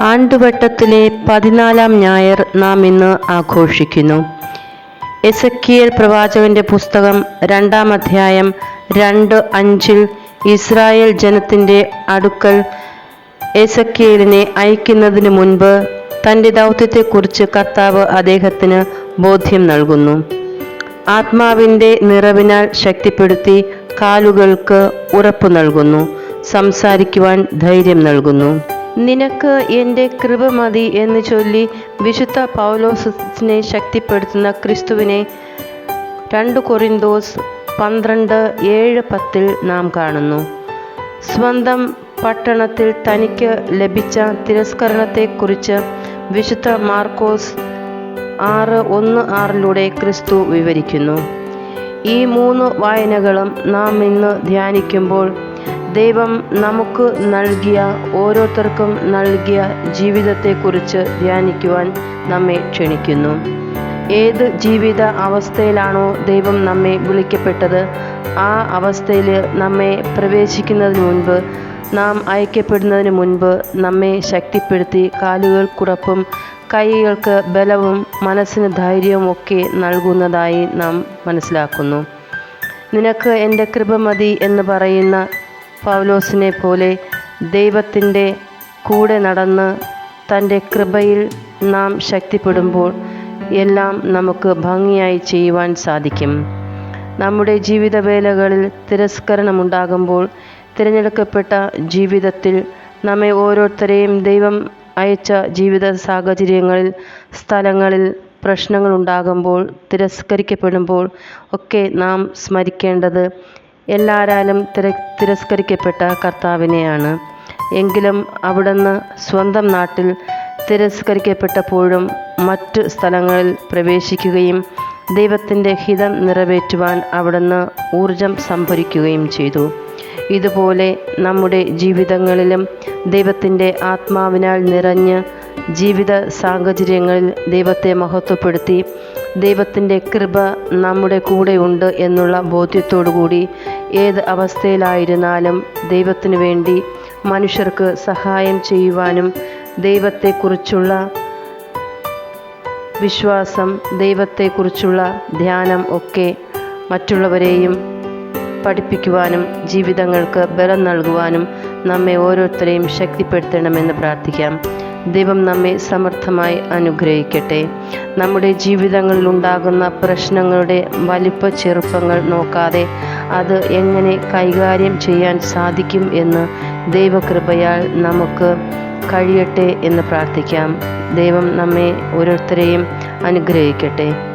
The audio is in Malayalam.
ആണ്ടുവട്ടത്തിലെ പതിനാലാം ഞായർ നാം ഇന്ന് ആഘോഷിക്കുന്നു. എസക്കിയൽ പ്രവാചകന്റെ പുസ്തകം രണ്ടാം അധ്യായം രണ്ട് അഞ്ചിൽ ഇസ്രായേൽ ജനത്തിന്റെ അടുക്കൽ എസക്കിയലിനെ അയക്കുന്നതിന് മുൻപ് തന്റെ ദൗത്യത്തെക്കുറിച്ച് കർത്താവ് അദ്ദേഹത്തിന് ബോധ്യം നൽകുന്നു. ആത്മാവിന്റെ നിറവിനാൽ ശക്തിപ്പെടുത്തി കാലുകൾക്ക് ഉറപ്പ് നൽകുന്നു. സംസാരിക്കുവാൻ ധൈര്യം നൽകുന്നു. നിനക്ക് എന്റെ കൃപ മതി എന്ന് ചൊല്ലി വിശുദ്ധ പൗലോസിനെ ശക്തിപ്പെടുത്തുന്ന ക്രിസ്തുവിനെ രണ്ട് കൊറിന്തോസ് പന്ത്രണ്ട് ഏഴ് പത്തിൽ നാം കാണുന്നു. സ്വന്തം പട്ടണത്തിൽ തനിക്ക് ലഭിച്ച തിരസ്കരണത്തെക്കുറിച്ച് വിശുദ്ധ മാർക്കോസ് ആറ് ഒന്ന് ആറിലൂടെ ക്രിസ്തു വിവരിക്കുന്നു. ഈ മൂന്ന് വായനകളും നാം ഇന്ന് ധ്യാനിക്കുമ്പോൾ ദൈവം നമുക്ക് നൽകിയ ഓരോരുത്തർക്കും നൽകിയ ജീവിതത്തെക്കുറിച്ച് ധ്യാനിക്കുവാൻ നമ്മെ ക്ഷണിക്കുന്നു. ഏത് ജീവിത അവസ്ഥയിലാണോ ദൈവം നമ്മെ വിളിക്കപ്പെട്ടത് ആ അവസ്ഥയിൽ നമ്മെ പ്രവേശിക്കുന്നതിന് മുൻപ് നാം അയക്കപ്പെടുന്നതിന് മുൻപ് നമ്മെ ശക്തിപ്പെടുത്തി കാലുകൾക്കുറപ്പും കൈകൾക്ക് ബലവും മനസ്സിന് ധൈര്യവും ഒക്കെ നൽകുന്നതായി നാം മനസ്സിലാക്കുന്നു. നിനക്ക് എന്റെ കൃപ മതി എന്ന് പറയുന്ന പൗലോസിനെ പോലെ ദൈവത്തിന്റെ കൂടെ നടന്ന് തന്റെ കൃപയിൽ നാം ശക്തിപ്പെടുമ്പോൾ എല്ലാം നമുക്ക് ഭംഗിയായി ചെയ്യുവാൻ സാധിക്കും. നമ്മുടെ ജീവിതവേലകളിൽ തിരസ്കരണമുണ്ടാകുമ്പോൾ തിരഞ്ഞെടുക്കപ്പെട്ട ജീവിതത്തിൽ നമ്മെ ഓരോരുത്തരെയും ദൈവം അയച്ച ജീവിത സാഹചര്യങ്ങളിൽ സ്ഥലങ്ങളിൽ പ്രശ്നങ്ങളുണ്ടാകുമ്പോൾ തിരസ്കരിക്കപ്പെടുമ്പോൾ ഒക്കെ നാം സ്മരിക്കേണ്ടത് എല്ലാരാലും തിര തിരസ്കരിക്കപ്പെട്ട കർത്താവിനെയാണ്. എങ്കിലും അവിടുന്ന് സ്വന്തം നാട്ടിൽ തിരസ്കരിക്കപ്പെട്ടപ്പോഴും മറ്റ് സ്ഥലങ്ങളിൽ പ്രവേശിക്കുകയും ദൈവത്തിന്റെ ഹിതം നിറവേറ്റുവാൻ അവിടുന്ന് ഊർജം സംഭരിക്കുകയും ചെയ്തു. ഇതുപോലെ നമ്മുടെ ജീവിതങ്ങളിലും ദൈവത്തിന്റെ ആത്മാവിനാൽ നിറഞ്ഞ് ജീവിത സാഹചര്യങ്ങളിൽ ദൈവത്തെ മഹത്വപ്പെടുത്തി ദൈവത്തിന്റെ കൃപ നമ്മുടെ കൂടെയുണ്ട് എന്നുള്ള കൂടി ഏത് അവസ്ഥയിലായിരുന്നാലും ദൈവത്തിനു വേണ്ടി മനുഷ്യർക്ക് സഹായം ചെയ്യുവാനും ദൈവത്തെക്കുറിച്ചുള്ള വിശ്വാസം ദൈവത്തെക്കുറിച്ചുള്ള ധ്യാനം ഒക്കെ മറ്റുള്ളവരെയും പഠിപ്പിക്കുവാനും ജീവിതങ്ങൾക്ക് ബലം നൽകുവാനും നമ്മെ ഓരോരുത്തരെയും ശക്തിപ്പെടുത്തണമെന്ന് പ്രാർത്ഥിക്കാം. ദൈവം നമ്മെ സമർത്ഥമായി അനുഗ്രഹിക്കട്ടെ. നമ്മുടെ ജീവിതങ്ങളിൽ ഉണ്ടാകുന്ന പ്രശ്നങ്ങളുടെ വലിപ്പ ചെറുപ്പങ്ങൾ നോക്കാതെ അത് എങ്ങനെ കൈകാര്യം ചെയ്യാൻ സാധിക്കും എന്ന് ദൈവകൃപയാൽ നമുക്ക് കഴിയട്ടെ എന്ന് പ്രാർത്ഥിക്കാം. ദൈവം നമ്മെ ഓരോരുത്തരെയും അനുഗ്രഹിക്കട്ടെ.